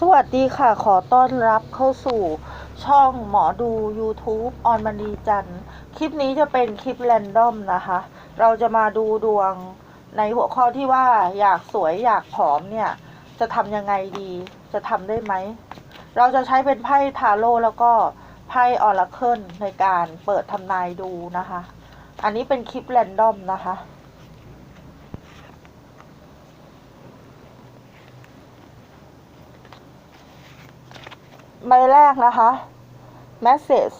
สวัสดีค่ะ ขอต้อนรับเข้าสู่ช่องหมอดู YouTube ออนมณีจันทร์คลิปนี้จะเป็นคลิปแรนดอมนะคะ เราจะมาดูดวงในหัวข้อที่ว่าอยากสวยอยากผอมเนี่ย จะทำยังไงดี จะทำได้ไหม เราจะใช้เป็นไพ่ทาโร่แล้วก็ไพ่ออราเคิลในการเปิดทำนายดูนะคะ อันนี้เป็นคลิปแรนดอมนะคะ ใบแรกนะคะ message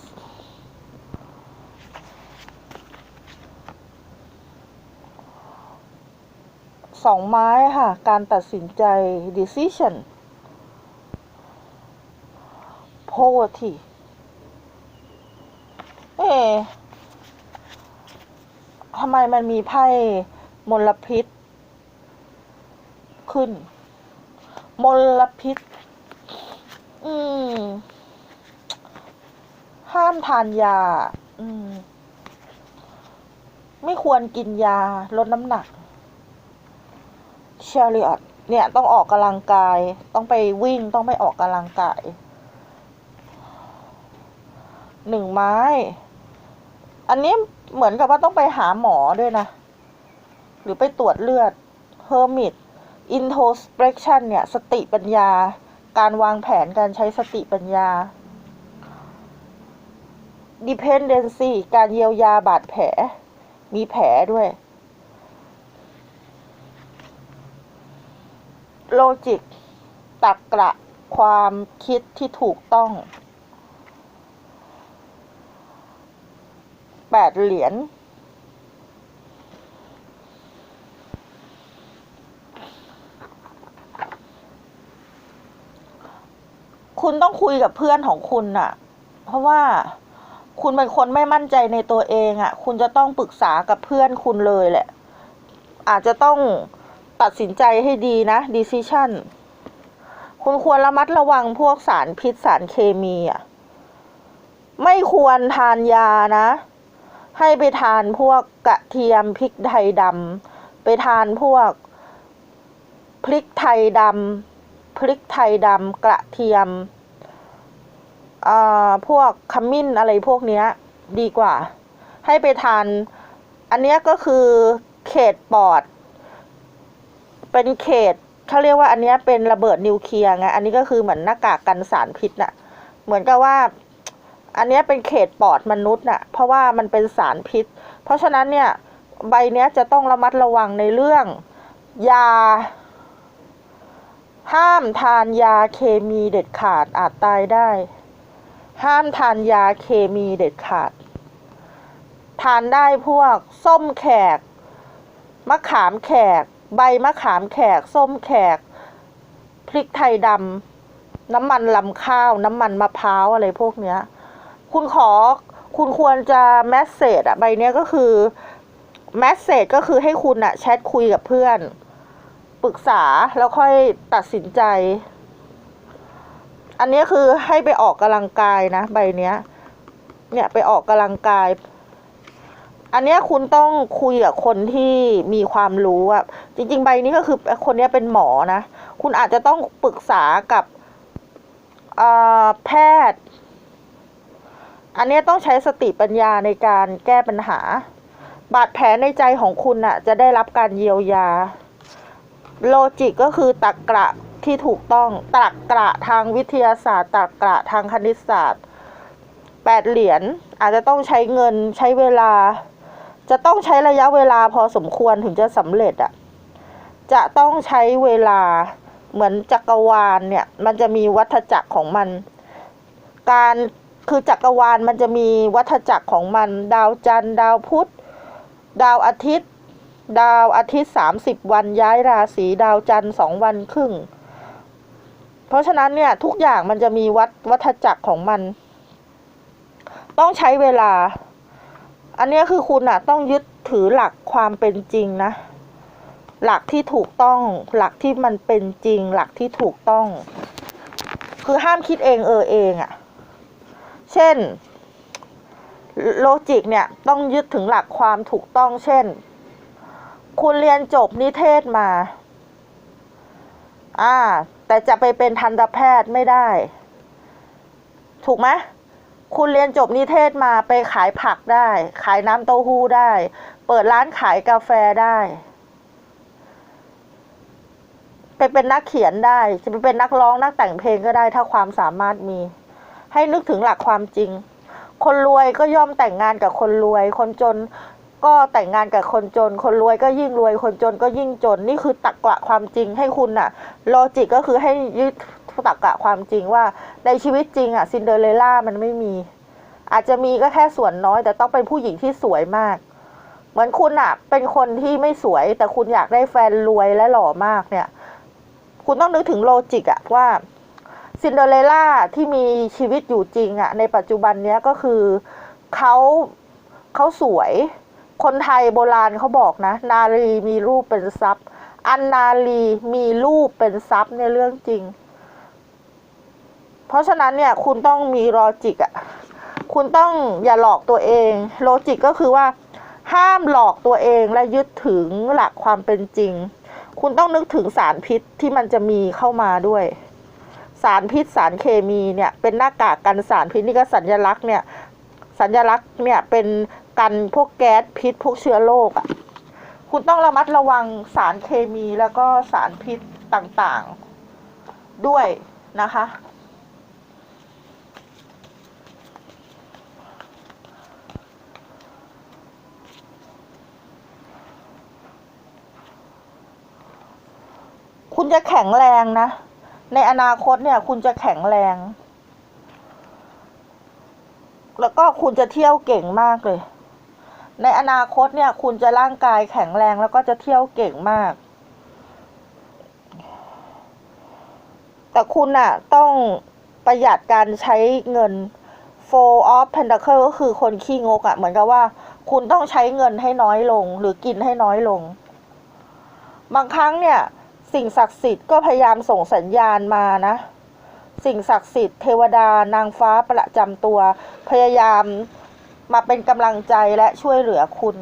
สองไม้ค่ะ การตัดสินใจ decision poverty เอ๊ะทำไมมันมีไพ่มลพิษ ขึ้น มลพิษ อืม ห้ามทานยา อืม ไม่ควรกินยาลดน้ำหนักเชอริออตเนี่ยต้องออกกำลังกาย ต้องไปวิ่งต้องไปออกกำลังกายหนึ่งไม้ อันนี้เหมือนกับว่าต้องไปหาหมอด้วยนะ หรือไปตรวจเลือด hermit introspection เนี่ย สติปัญญา การวางแผนการใช้สติปัญญา dependency การเยียวยาบาดแผล มีแผลด้วย logic ตักกระความคิดที่ถูกต้องแปดเหรียญ คุณต้องคุยกับเพื่อนของคุณน่ะเพราะว่าคุณเป็นคนไม่มั่นใจในตัวเองอะ่ะคุณจะต้องปรึกษากับเพื่อนคุณเลยแหละ อาจจะต้องตัดสินใจให้ดีนะ decision คุณควรระมัดระวังพวกสารพิษสารเคมีอะไม่ควรทานยานะ ให้ไปทานพวกกระเทียมพริกไทยดำไปทานพวกพริกไทยดำ พริกไทยดำกระเทียมอ่าพวกขมิ้นอะไรพวกนี้ดีกว่า ให้ไปทาน อันนี้ก็คือเขตปอด เป็นเขตเขาเรียกว่าอันนี้เป็นระเบิดนิวเคลียร์ไงอันนี้ก็คือเหมือนหน้ากากกันสารพิษน่ะ เหมือนกับว่า อันนี้เป็นเขตปอดมนุษย์น่ะ เพราะว่ามันเป็นสารพิษ เพราะฉะนั้นเนี่ย ใบเนี้ยจะต้องระมัดระวังในเรื่อง ยา ห้ามทานยาเคมีเด็ดขาดอาจตายได้ ห้ามทานยาเคมีเด็ดขาด ทานได้พวกส้มแขก มะขามแขก ใบมะขามแขก ส้มแขก พริกไทยดำน้ำมันลำข้าว น้ำมันมะพร้าวอะไรพวกเนี้ย คุณขอคุณควรจะแมสเซจอะใบเนี้ยก็คือแมสเซจก็คือให้คุณอะแชทคุยกับเพื่อน ปรึกษาแล้วค่อยตัดสินใจ อันนี้คือให้ไปออกกำลังกายนะ ใบเนี้ย เนี่ยไปออกกำลังกาย อันนี้คุณต้องคุยกับคนที่มีความรู้อะจริง ๆ ใบนี้ก็คือคนนี้เป็นหมอนะ คุณอาจจะต้องปรึกษากับแพทย์ อันนี้ต้องใช้สติปัญญาในการแก้ปัญหา บาดแผลในใจของคุณอะจะได้รับการเยียวยา โลจิกก็คือตรรกะที่ถูกต้องตรรกะทางวิทยาศาสตร์ตรรกะทางคณิตศาสตร์แปดเหรียญอาจจะต้องใช้เงินใช้เวลา จะต้องใช้ระยะเวลาพอสมควรถึงจะสำเร็จอะจะต้องใช้เวลาเหมือนจักรวาลเนี่ยมันจะมีวัฏจักรของมัน การคือจักรวาลมันจะมีวัฏจักรของมัน ดาวจันทร์ดาวพุธ ดาวอาทิตย์ ดาวอาทิตย์สามสิบวันย้ายราศีดาวจันทร์สองวันครึ่ง เพราะฉะนั้นเนี่ยทุกอย่างมันจะมีวัฏวัฏจักรของมัน ต้องใช้เวลา อันนี้คือคุณอะต้องยึดถือหลักความเป็นจริงนะ หลักที่ถูกต้องหลักที่มันเป็นจริง หลักที่ถูกต้อง คือห้ามคิดเองเออเองอะเช่นโลจิกเนี่ยต้องยึดถึงหลักความถูกต้องเช่น คุณเรียนจบนิเทศมา อ่า แต่จะไปเป็นทันตแพทย์ไม่ได้ ถูกไหมคุณเรียนจบนิเทศมาไปขายผักได้ ขายน้ำเต้าหู้ได้ เปิดร้านขายกาแฟได้ ไปเป็นนักเขียนได้ จะไปเป็นนักร้องนักแต่งเพลงก็ได้ ถ้าความสามารถมี ให้นึกถึงหลักความจริง คนรวยก็ย่อมแต่งงานกับคนรวย คนจน ก็แต่งงานกับคนจน คนรวยก็ยิ่งรวย คนจนก็ยิ่งจน นี่คือตรรกะความจริงให้คุณน่ะลอจิกก็คือให้ยึดตรรกะความจริงว่าในชีวิตจริงอะซินเดอเรลล่ามันไม่มี อาจจะมีก็แค่ส่วนน้อย แต่ต้องเป็นผู้หญิงที่สวยมาก เหมือนคุณอะเป็นคนที่ไม่สวย แต่คุณอยากได้แฟนรวยและหล่อมากเนี่ย คุณต้องนึกถึงโลจิกอะว่าซินเดอเรลล่าที่มีชีวิตอยู่จริงอะในปัจจุบันเนี้ยก็คือเขาเขาสวย คนไทยโบราณเขาบอกนะ นารีมีรูปเป็นทรัพย์ อันนารีมีรูปเป็นทรัพย์ในเรื่องจริง เพราะฉะนั้นเนี่ยคุณต้องมีโลจิกอะคุณต้องอย่าหลอกตัวเองโลจิกก็คือว่าห้ามหลอกตัวเองและยึดถึงหลักความเป็นจริง คุณต้องนึกถึงสารพิษที่มันจะมีเข้ามาด้วย สารพิษสารเคมีเนี่ยเป็นหน้ากากกันสารพิษนี่ก็สัญลักษณ์เนี่ยสัญลักษณ์เนี่ยเป็น กันพวกแก๊สพิษพวกเชื้อโรคอะ คุณต้องระมัดระวังสารเคมีแล้วก็สารพิษต่างๆ ด้วยนะคะ คุณจะแข็งแรงนะ ในอนาคตเนี่ย คุณจะแข็งแรงแล้วก็คุณจะเที่ยวเก่งมากเลย ในอนาคตเนี่ย คุณจะร่างกายแข็งแรงแล้วก็จะเที่ยวเก่งมาก แต่คุณอะต้องประหยัดการใช้เงิน four of pentacle ก็คือคนขี้งกอะเหมือนกับว่า คุณต้องใช้เงินให้น้อยลง หรือกินให้น้อยลง บางครั้งเนี่ย สิ่งศักดิ์สิทธิ์ก็พยายามส่งสัญญาณมานะ สิ่งศักดิ์สิทธิ์เทวดานางฟ้าประจำตัวพยายาม มาเป็นกำลังใจและช่วยเหลือคุณ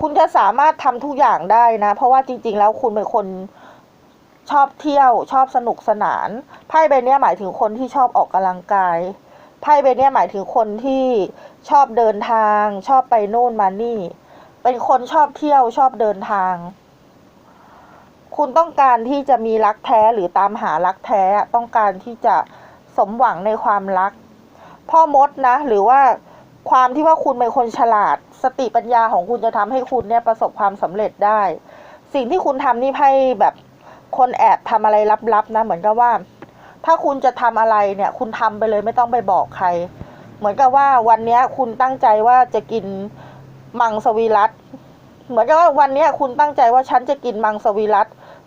คุณจะสามารถทำทุกอย่างได้นะ เพราะว่าจริง ๆ แล้วคุณเป็นคนชอบเที่ยวชอบสนุกสนานไพ่ใบนี้หมายถึงคนที่ชอบออกกำลังกายไพ่ใบนี้หมายถึงคนที่ชอบเดินทาง ชอบไปโน่นมานี่ เป็นคนชอบเที่ยวชอบเดินทาง คุณต้องการที่จะมีรักแท้หรือตามหารักแท้ต้องการที่จะสมหวังในความรัก พ่อมดนะ หรือว่าความที่ว่าคุณเป็นคนฉลาด สติปัญญาของคุณจะทำให้คุณเนี่ยประสบความสำเร็จได้ สิ่งที่คุณทำนี่ไพ่แบบคนแอบทำอะไรลับๆนะ เหมือนกับว่า ถ้าคุณจะทำอะไรเนี่ย คุณทำไปเลยไม่ต้องไปบอกใคร เหมือนกับว่าวันนี้คุณตั้งใจว่าจะกินมังสวิรัตเหมือนกับว่าวันนี้คุณตั้งใจว่าฉันจะกินมังสวิรัต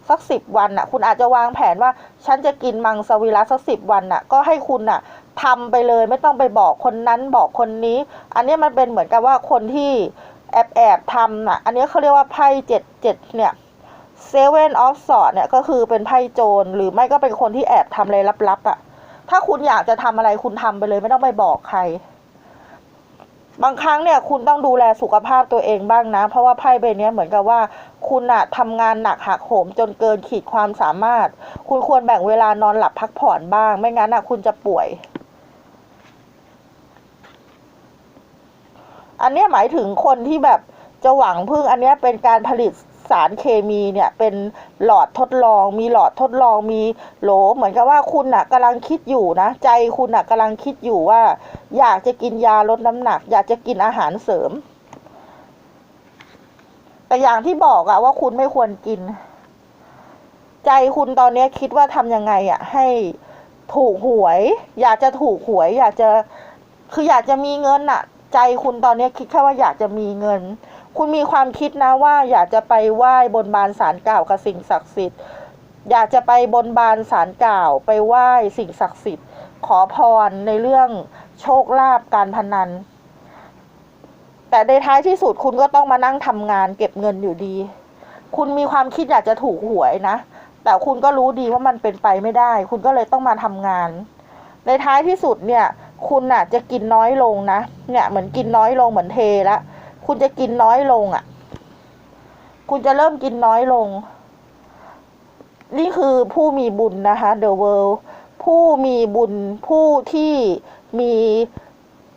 สักสิบวันน่ะ คุณอาจจะวางแผนว่า ฉันจะกินมังสวิรัตสักสิบวันน่ะ ก็ให้คุณน่ะ ทำไปเลยไม่ต้องไปบอกคนนั้นบอกคนนี้ อันนี้มันเป็นเหมือนกับว่าคนที่แอบแอบทำน่ะ อันนี้เขาเรียกว่าไพ่เจ็ดเจ็ดเนี่ยเซเว่นออฟสอดเนี่ยก็คือเป็นไพ่โจรหรือไม่ก็เป็นคนที่แอบทำอะไรลับๆอะ ถ้าคุณอยากจะทำอะไรคุณทำไปเลยไม่ต้องไปบอกใคร บางครั้งเนี่ยคุณต้องดูแลสุขภาพตัวเองบ้างนะ เพราะว่าไพ่ใบนี้เหมือนกับว่า คุณอะทำงานหนักหักโหมจนเกินขีดความสามารถ คุณควรแบ่งเวลานอนหลับพักผ่อนบ้าง ไม่งั้นอะคุณจะป่วย อันนี้หมายถึงคนที่แบบจะหวังพึ่งอันนี้เป็นการผลิตสารเคมีเนี่ยเป็นหลอดทดลอง มีหลอดทดลองมีโหล เหมือนกับว่าคุณน่ะกำลังคิดอยู่นะ ใจคุณน่ะกำลังคิดอยู่ว่า อยากจะกินยาลดน้ำหนัก อยากจะกินอาหารเสริม แต่อย่างที่บอกอะว่าคุณไม่ควรกิน ใจคุณตอนนี้คิดว่าทำยังไงอะให้ถูกหวย อยากจะถูกหวย อยากจะคืออยากจะมีเงินอะ ใจคุณตอนนี้คิดแค่ว่าอยากจะมีเงิน คุณมีความคิดนะว่าอยากจะไปไหว้บนบานสารกล่าวกับสิ่งศักดิ์สิทธิ์ อยากจะไปบนบานสารกล่าว ไปไหว้สิ่งศักดิ์สิทธิ์ ขอพรในเรื่องโชคลาภการพนัน แต่ในท้ายที่สุดคุณก็ต้องมานั่งทำงานเก็บเงินอยู่ดี คุณมีความคิดอยากจะถูกหวยนะ แต่คุณก็รู้ดีว่ามันเป็นไปไม่ได้ คุณก็เลยต้องมาทำงาน ในท้ายที่สุดเนี่ย คุณน่ะ จะกินน้อยลงนะเนี่ยเหมือนกินน้อยลงเหมือนเทละคุณจะกินน้อยลงอะ่ะ คุณจะเริ่มกินน้อยลง นี่คือผู้มีบุญนะคะ the world ผู้มีบุญผู้ที่มี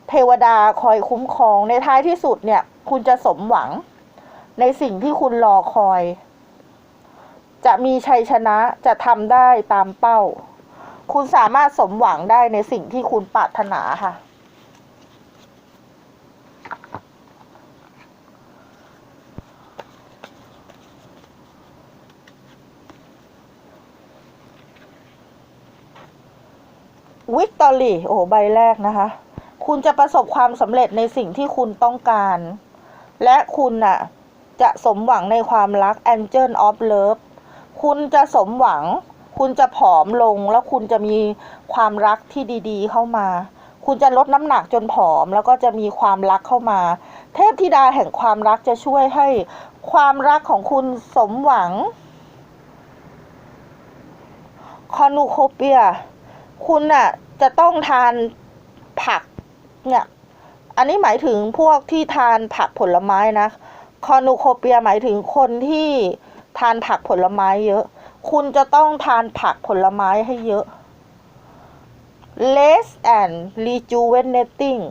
เทวดาคอยคุ้มครองในท้ายที่สุดเนี่ย คุณจะสมหวังในสิ่งที่คุณรอคอย จะมีชัยชนะจะทำได้ตามเป้า คุณสามารถสมหวังได้ในสิ่งที่คุณปรารถนาค่ะ วิกตอรี่โอ้ใบแรกนะคะ คุณจะประสบความสำเร็จในสิ่งที่คุณต้องการ และคุณน่ะ จะสมหวังในความรัก Angel of Love คุณจะสมหวัง คุณจะผอมลงแล้วคุณจะมีความรักที่ดีๆ เข้ามา คุณจะลดน้ำหนักจนผอมแล้วก็จะมีความรักเข้ามา เทพธิดาแห่งความรักจะช่วยให้ความรักของคุณสมหวังคอนูโคเปีย คุณน่ะจะต้องทานผักเนี่ย อันนี้หมายถึงพวกที่ทานผักผลไม้นะ คอนูโคเปียหมายถึงคนที่ทานผักผลไม้เยอะ คุณจะต้องทานผักผลไม้ให้เยอะ less and rejuvenating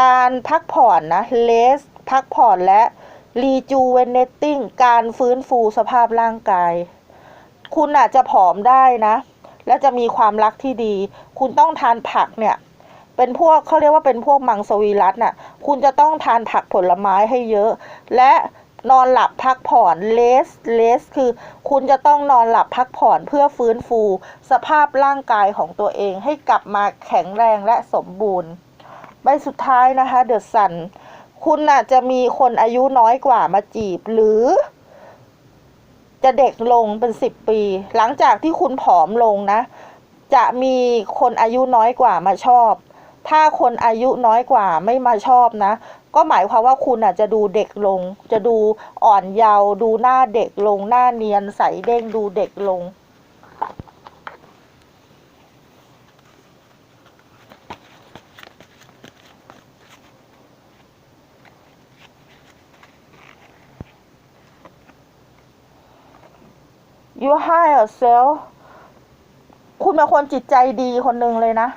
การพักผ่อนนะ less พักผ่อนและ rejuvenating การฟื้นฟูสภาพร่างกาย คุณอาจจะผอมได้นะ และจะมีความรักที่ดี คุณต้องทานผักเนี่ย เป็นพวกเขาเรียกว่าเป็นพวกมังสวิรัตน่ะ คุณจะต้องทานผักผลไม้ให้เยอะ และ นอนหลับพักผ่อนเลสเลสคือคุณจะต้องนอนหลับพักผ่อนเพื่อฟื้นฟู สภาพร่างกายของตัวเองให้กลับมาแข็งแรงและสมบูรณ์ ใบสุดท้ายนะคะเดอะสันคุณน่ะจะมีคนอายุน้อยกว่ามาจีบหรือ จะเด็กลงเป็นสิบปี หลังจากที่คุณผอมลงนะ จะมีคนอายุน้อยกว่ามาชอบ ถ้าคนอายุน้อยกว่าไม่มาชอบนะ ก็หมายความว่าคุณอะจะดูเด็กลง จะดูอ่อนเยาว์ดูหน้าเด็กลง หน้าเนียนใสเด้งดูเด็กลง you high yourself คุณเป็นคนจิตใจดีคนหนึ่งเลยนะ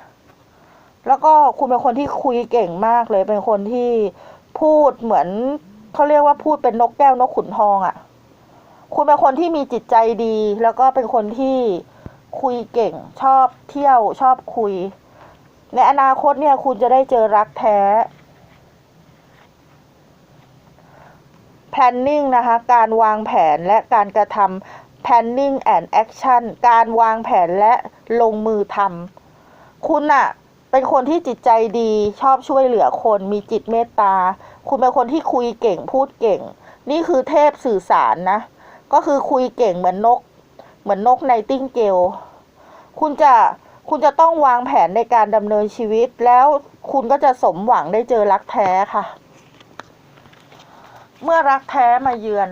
แล้วก็คุณเป็นคนที่คุยเก่งมากเลย เป็นคนที่พูดเหมือนเขาเรียกว่าพูดเป็นนกแก้วนกขุนทองอะ่ะ คุณเป็นคนที่มีจิตใจดี แล้วก็เป็นคนที่คุยเก่ง ชอบเที่ยวชอบคุย ในอนาคตเนี่ย คุณจะได้เจอรักแท้ planning นะคะ การวางแผนและการกระทำ planning and action การวางแผนและลงมือทำคุณอะ เป็นคนที่จิตใจดีชอบช่วยเหลือคนมีจิตเมตตา คุณเป็นคนที่คุยเก่งพูดเก่ง นี่คือเทพสื่อสารนะ ก็คือคุยเก่งเหมือนนก เหมือนนกไนติงเกลคุณจะคุณจะต้องวางแผนในการดำเนินชีวิต แล้วคุณก็จะสมหวังได้เจอรักแท้ค่ะ เมื่อรักแท้มาเยือน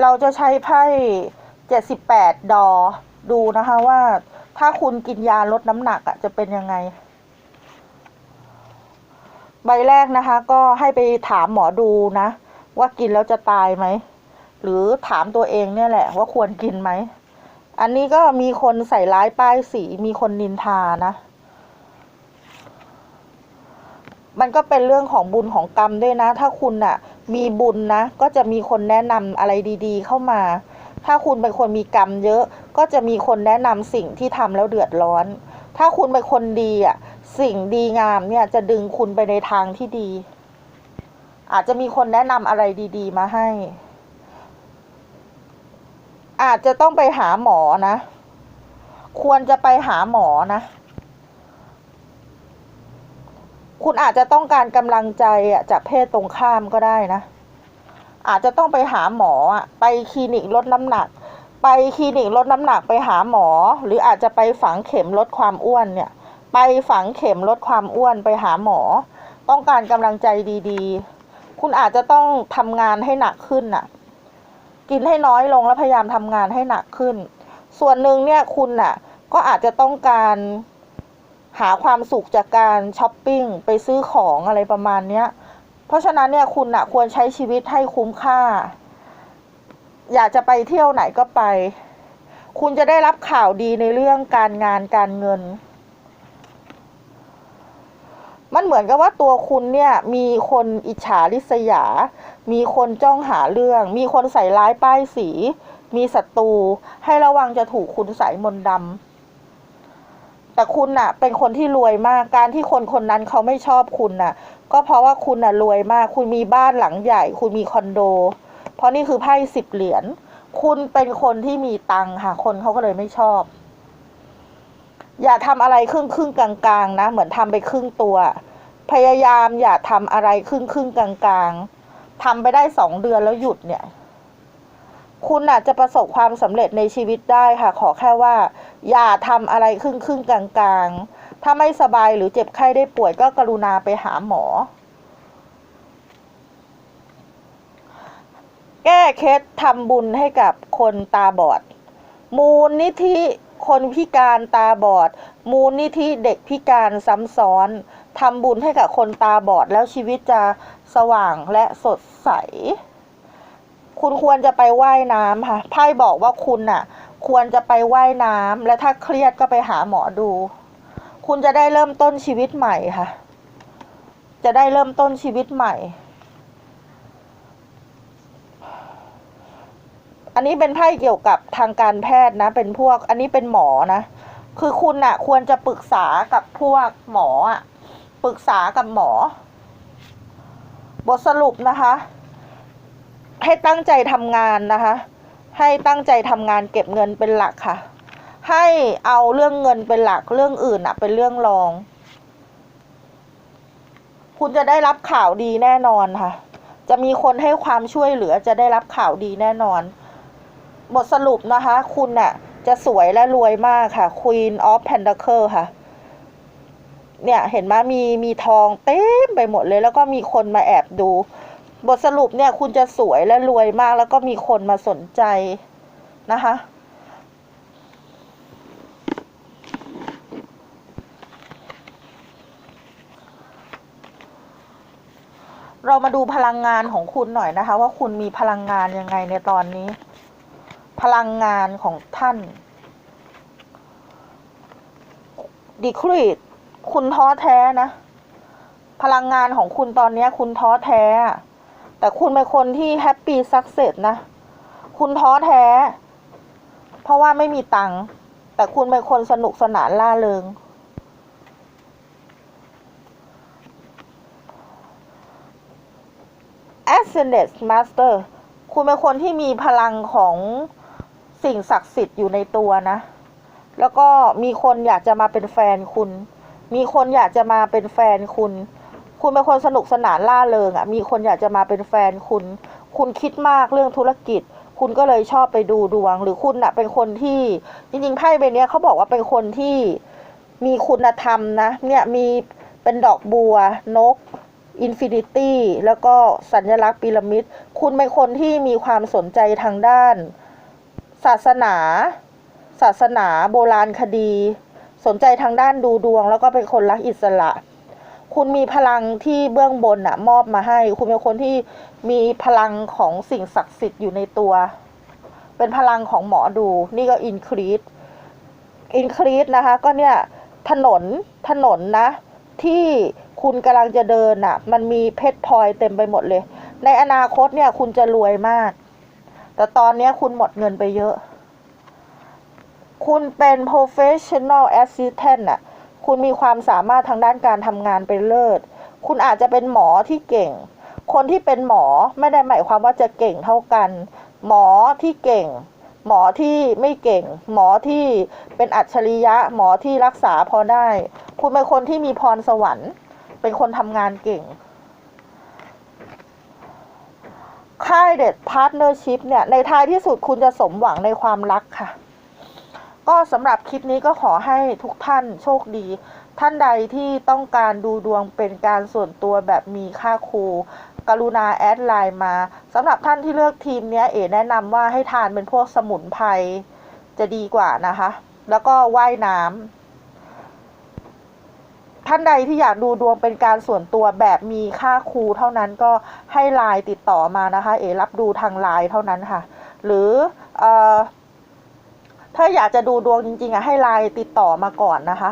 เราจะใช้ไพ่เจ็ดสิบแปดดอ ดูนะคะว่าถ้าคุณกินยาลดน้ำหนักอะจะเป็นยังไง ใบแรกนะคะ ก็ให้ไปถามหมอดูนะ ว่ากินแล้วจะตายไหม หรือถามตัวเองเนี่ยแหละ ว่าควรกินไหม อันนี้ก็มีคนใส่ร้ายป้ายสีมีคนนินทานะ มันก็เป็นเรื่องของบุญของกรรมด้วยนะ ถ้าคุณน่ะ มีบุญนะ ก็จะมีคนแนะนำอะไรดี ๆ เข้ามา ถ้าคุณเป็นคนมีกรรมเยอะ ก็จะมีคนแนะนำสิ่งที่ทำแล้วเดือดร้อน ถ้าคุณเป็นคนดีอะ สิ่งดีงามเนี่ยจะดึงคุณไปในทางที่ดี อาจจะมีคนแนะนำอะไรดี ๆ มาให้ อาจจะต้องไปหาหมอนะ ควรจะไปหาหมอนะ คุณอาจจะต้องการกำลังใจอะจากเพศตรงข้ามก็ได้นะ อาจจะต้องไปหาหมออะไปคลินิกลดน้ำหนัก ไปคลินิกลดน้ำหนักไปหาหมอ หรืออาจจะไปฝังเข็มลดความอ้วนเนี่ย ไปฝังเข็มลดความอ้วนไปหาหมอ ต้องการกำลังใจดีๆ คุณอาจจะต้องทำงานให้หนักขึ้นน่ะ กินให้น้อยลงแล้วพยายามทำงานให้หนักขึ้น ส่วนหนึ่งเนี่ยคุณน่ะก็อาจจะต้องการ หาความสุขจากการช้อปปิ้งไปซื้อของอะไรประมาณเนี้ย เพราะฉะนั้นเนี่ยคุณอะควรใช้ชีวิตให้คุ้มค่า อยากจะไปเที่ยวไหนก็ไป คุณจะได้รับข่าวดีในเรื่องการงานการเงิน มันเหมือนกับว่าตัวคุณเนี่ยมีคนอิจฉาริษยา มีคนจ้องหาเรื่อง มีคนใส่ร้ายป้ายสี มีศัตรูให้ระวังจะถูกคุณใส่มนต์ดำ แต่คุณน่ะ เป็นคนที่รวยมากการที่คนคนนั้นเขาไม่ชอบคุณน่ะ ก็เพราะว่าคุณน่ะรวยมาก คุณมีบ้านหลังใหญ่ คุณมีคอนโด เพราะนี่คือไพ่สิบเหรียญคุณเป็นคนที่มีตังค่ะ คนเขาก็เลยไม่ชอบ อย่าทำอะไรครึ่งครึ่งกลางๆนะ เหมือนทำไปครึ่งตัว พยายามอย่าทำอะไรครึ่งครึ่งกลางๆทำไปได้สองเดือนแล้วหยุดเนี่ย คุณอาจจะประสบความสำเร็จในชีวิตได้ค่ะ ขอแค่ว่า อย่าทำอะไรครึ่งครึ่งๆกลางๆถ้าไม่สบายหรือเจ็บไข้ได้ป่วยก็กรุณาไปหาหมอ แก้เคล็ดทำบุญให้กับคนตาบอด มูลนิธิคนพิการตาบอด มูลนิธิเด็กพิการซ้ำซ้อนทำบุญให้กับคนตาบอดแล้วชีวิตจะสว่างและสดใส คุณควรจะไปว่ายน้ำค่ะไพ่บอกว่าคุณน่ะ ควรจะไปว่ายน้ำและถ้าเครียดก็ไปหาหมอดู คุณจะได้เริ่มต้นชีวิตใหม่ค่ะ จะได้เริ่มต้นชีวิตใหม่ อันนี้เป็นไพ่เกี่ยวกับทางการแพทย์นะ เป็นพวก อันนี้เป็นหมอนะ คือคุณน่ะ ควรจะปรึกษากับพวกหมออะปรึกษากับหมอ บทสรุปนะคะ ให้ตั้งใจทำงานนะคะ ให้ตั้งใจทำงานเก็บเงินเป็นหลักค่ะ ให้เอาเรื่องเงินเป็นหลักเรื่องอื่นอะเป็นเรื่องรอง คุณจะได้รับข่าวดีแน่นอนค่ะ จะมีคนให้ความช่วยเหลือจะได้รับข่าวดีแน่นอน บทสรุปนะคะ คุณน่ะจะสวยและรวยมากค่ะ Queen of Pentacle ค่ะ เนี่ยเห็นไหมมีมีทองเต็มไปหมดเลย แล้วก็มีคนมาแอบดู บทสรุปเนี่ยคุณจะสวยและรวยมากแล้วก็มีคนมาสนใจนะคะ เรามาดูพลังงานของคุณหน่อยนะคะ ว่าคุณมีพลังงานยังไงในตอนนี้ พลังงานของท่าน ดีครีตคุณท้อแท้นะ พลังงานของคุณตอนนี้คุณท้อแท้ แต่คุณเป็นคนที่แฮปปี้สักเซสนะ คุณท้อแท้ เพราะว่าไม่มีตังค์แต่คุณเป็นคนสนุกสนานล่าเริง Ascended Master คุณเป็นคนที่มีพลังของสิ่งศักดิ์สิทธิ์อยู่ในตัวนะ แล้วก็มีคนอยากจะมาเป็นแฟนคุณ มีคนอยากจะมาเป็นแฟนคุณ คุณเป็นคนสนุกสนานล่าเริงอะ่ะ มีคนอยากจะมาเป็นแฟนคุณ คุณคิดมากเรื่องธุรกิจ คุณก็เลยชอบไปดูดวง หรือคุณอะ่ะเป็นคนที่จริงๆไพ่ใบนี้เขาบอกว่าเป็นคนที่มีคุณธรรมนะ เนี่ยมีเป็นดอกบัวนกอินฟินิตี้แล้วก็สัญลักษณ์พีระมิด คุณเป็นคนที่มีความสนใจทางด้าน ศาสนา ศาสนาโบราณคดี สนใจทางด้านดูดวง แล้วก็เป็นคนรักอิสระ คุณมีพลังที่เบื้องบนอะมอบมาให้ คุณเป็นคนที่มีพลังของสิ่งศักดิ์สิทธิ์อยู่ในตัว เป็นพลังของหมอดู นี่ก็อินครีสอินครีสนะคะ ก็เนี่ยถนนถนนนะ ที่คุณกำลังจะเดินอะมันมีเพชรพลอยเต็มไปหมดเลย ในอนาคตเนี่ยคุณจะรวยมาก แต่ตอนนี้คุณหมดเงินไปเยอะ คุณเป็น professional assistant อะ คุณมีความสามารถทางด้านการทำงานเป็นเลิศ คุณอาจจะเป็นหมอที่เก่ง คนที่เป็นหมอไม่ได้หมายความว่าจะเก่งเท่ากัน หมอที่เก่ง หมอที่ไม่เก่ง หมอที่เป็นอัจฉริยะ หมอที่รักษาพอได้ คุณเป็นคนที่มีพรสวรรค์ เป็นคนทำงานเก่งค่ายเด็ดพาร์ทเนอร์ชิพเนี่ย ในท้ายที่สุดคุณจะสมหวังในความรักค่ะ ก็สำหรับคลิปนี้ก็ขอให้ทุกท่านโชคดี ท่านใดที่ต้องการดูดวงเป็นการส่วนตัวแบบมีค่าครูกรุณาแอดไลน์มาสำหรับท่านที่เลือกทีมนี้เอ๋แนะนำว่าให้ทานเป็นพวกสมุนไพรจะดีกว่านะคะ แล้วก็ว่ายน้ำท่านใดที่อยากดูดวงเป็นการส่วนตัวแบบมีค่าครูเท่านั้นก็ให้ไลน์ติดต่อมานะคะ เอ๋รับดูทางไลน์เท่านั้นค่ะ หรืออ ถ้าอยากจะดูดวงจริงๆอะให้ไลน์ติดต่อมาก่อนนะคะ